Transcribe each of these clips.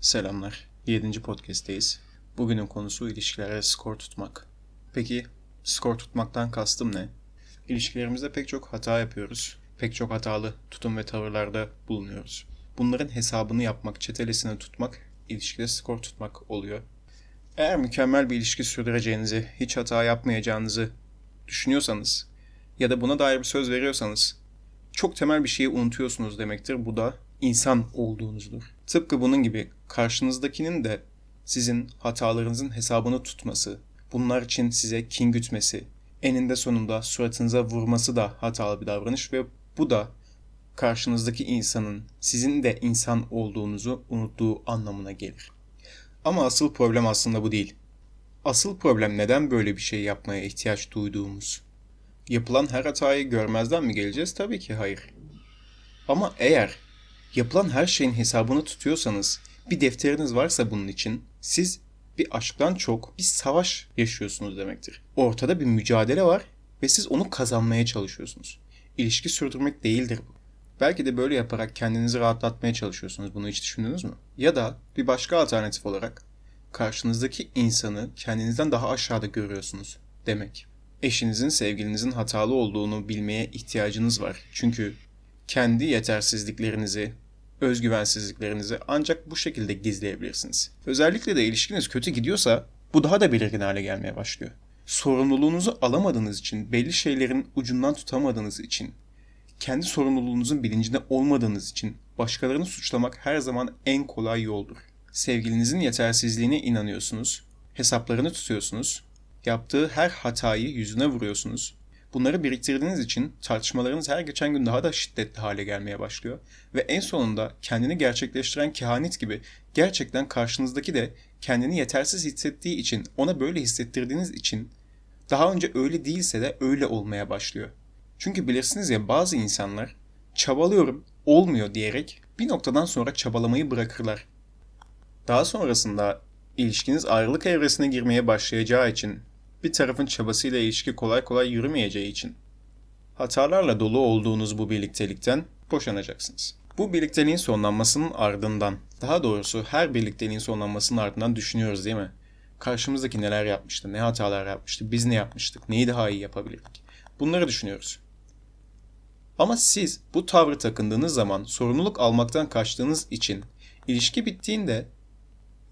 Selamlar. 7. podcast'teyiz. Bugünün konusu ilişkilerde skor tutmak. Peki skor tutmaktan kastım ne? İlişkilerimizde pek çok hata yapıyoruz. Pek çok hatalı tutum ve tavırlarda bulunuyoruz. Bunların hesabını yapmak, çetelesini tutmak, ilişkide skor tutmak oluyor. Eğer mükemmel bir ilişki sürdüreceğinizi, hiç hata yapmayacağınızı düşünüyorsanız ya da buna dair bir söz veriyorsanız çok temel bir şeyi unutuyorsunuz demektir. Bu da insan olduğunuzdur. Tıpkı bunun gibi karşınızdakinin de sizin hatalarınızın hesabını tutması, bunlar için size kin gütmesi, eninde sonunda suratınıza vurması da hatalı bir davranış ve bu da karşınızdaki insanın sizin de insan olduğunuzu unuttuğu anlamına gelir. Ama asıl problem aslında bu değil. Asıl problem neden böyle bir şey yapmaya ihtiyaç duyduğumuz. Yapılan her hatayı görmezden mi geleceğiz? Tabii ki hayır. Ama eğer yapılan her şeyin hesabını tutuyorsanız, bir defteriniz varsa bunun için, siz bir aşktan çok bir savaş yaşıyorsunuz demektir. Ortada bir mücadele var ve siz onu kazanmaya çalışıyorsunuz. İlişki sürdürmek değildir bu. Belki de böyle yaparak kendinizi rahatlatmaya çalışıyorsunuz. Bunu hiç düşündünüz mü? Ya da bir başka alternatif olarak karşınızdaki insanı kendinizden daha aşağıda görüyorsunuz demek. Eşinizin, sevgilinizin hatalı olduğunu bilmeye ihtiyacınız var. Çünkü kendi yetersizliklerinizi, özgüvensizliklerinizi ancak bu şekilde gizleyebilirsiniz. Özellikle de ilişkiniz kötü gidiyorsa bu daha da belirgin hale gelmeye başlıyor. Sorumluluğunuzu alamadığınız için, belli şeylerin ucundan tutamadığınız için, kendi sorumluluğunuzun bilincinde olmadığınız için başkalarını suçlamak her zaman en kolay yoldur. Sevgilinizin yetersizliğine inanıyorsunuz, hesaplarını tutuyorsunuz, yaptığı her hatayı yüzüne vuruyorsunuz Bunları biriktirdiğiniz için tartışmalarınız her geçen gün daha da şiddetli hale gelmeye başlıyor. Ve en sonunda kendini gerçekleştiren kehanet gibi gerçekten karşınızdaki de kendini yetersiz hissettiği için, ona böyle hissettirdiğiniz için daha önce öyle değilse de öyle olmaya başlıyor. Çünkü bilirsiniz ya bazı insanlar çabalıyorum, olmuyor diyerek bir noktadan sonra çabalamayı bırakırlar. Daha sonrasında ilişkiniz ayrılık evresine girmeye başlayacağı için bir tarafın çabasıyla ilişki kolay kolay yürümeyeceği için hatalarla dolu olduğunuz bu birliktelikten boşanacaksınız. Bu birlikteliğin sonlanmasının ardından, daha doğrusu her birlikteliğin sonlanmasının ardından düşünüyoruz değil mi? Karşımızdaki neler yapmıştı, ne hatalar yapmıştı, biz ne yapmıştık, neyi daha iyi yapabilirdik? Bunları düşünüyoruz. Ama siz bu tavrı takındığınız zaman sorumluluk almaktan kaçtığınız için ilişki bittiğinde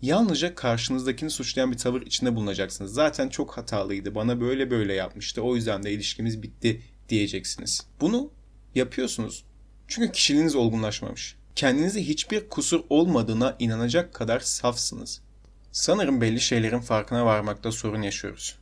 Yalnızca karşınızdakini suçlayan bir tavır içinde bulunacaksınız. Zaten çok hatalıydı. Bana böyle böyle yapmıştı. O yüzden de ilişkimiz bitti diyeceksiniz. Bunu yapıyorsunuz. Çünkü kişiliğiniz olgunlaşmamış. Kendinize hiçbir kusur olmadığına inanacak kadar safsınız. Sanırım belli şeylerin farkına varmakta sorun yaşıyoruz.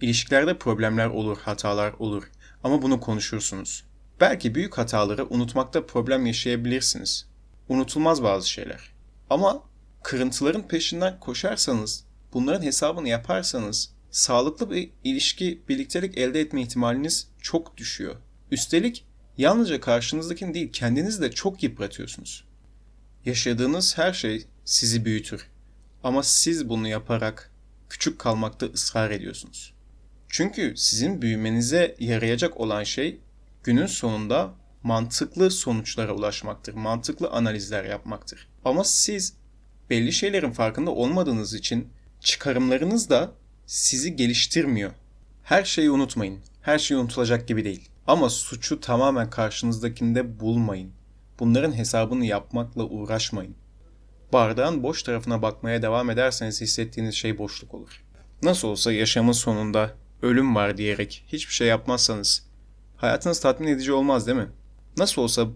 İlişkilerde problemler olur, hatalar olur ama bunu konuşursunuz. Belki büyük hataları unutmakta problem yaşayabilirsiniz. Unutulmaz bazı şeyler. Ama kırıntıların peşinden koşarsanız, bunların hesabını yaparsanız sağlıklı bir ilişki, birliktelik elde etme ihtimaliniz çok düşüyor. Üstelik yalnızca karşınızdakini değil kendinizi de çok yıpratıyorsunuz. Yaşadığınız her şey sizi büyütür. Ama siz bunu yaparak küçük kalmakta ısrar ediyorsunuz. Çünkü sizin büyümenize yarayacak olan şey günün sonunda mantıklı sonuçlara ulaşmaktır. Mantıklı analizler yapmaktır. Ama siz belli şeylerin farkında olmadığınız için çıkarımlarınız da sizi geliştirmiyor. Her şeyi unutmayın. Her şey unutulacak gibi değil. Ama suçu tamamen karşınızdakinde bulmayın. Bunların hesabını yapmakla uğraşmayın. Bardağın boş tarafına bakmaya devam ederseniz hissettiğiniz şey boşluk olur. Nasıl olsa yaşamın sonunda ölüm var diyerek hiçbir şey yapmazsanız hayatınız tatmin edici olmaz değil mi? Nasıl olsa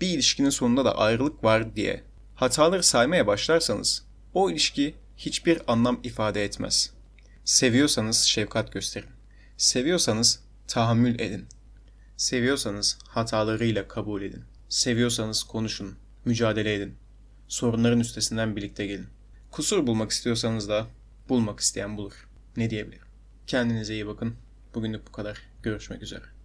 bir ilişkinin sonunda da ayrılık var diye hataları saymaya başlarsanız o ilişki hiçbir anlam ifade etmez. Seviyorsanız şefkat gösterin. Seviyorsanız tahammül edin. Seviyorsanız hatalarıyla kabul edin. Seviyorsanız konuşun, mücadele edin. Sorunların üstesinden birlikte gelin. Kusur bulmak istiyorsanız da bulmak isteyen bulur. Ne diyebilirim? Kendinize iyi bakın. Bugünlük bu kadar. Görüşmek üzere.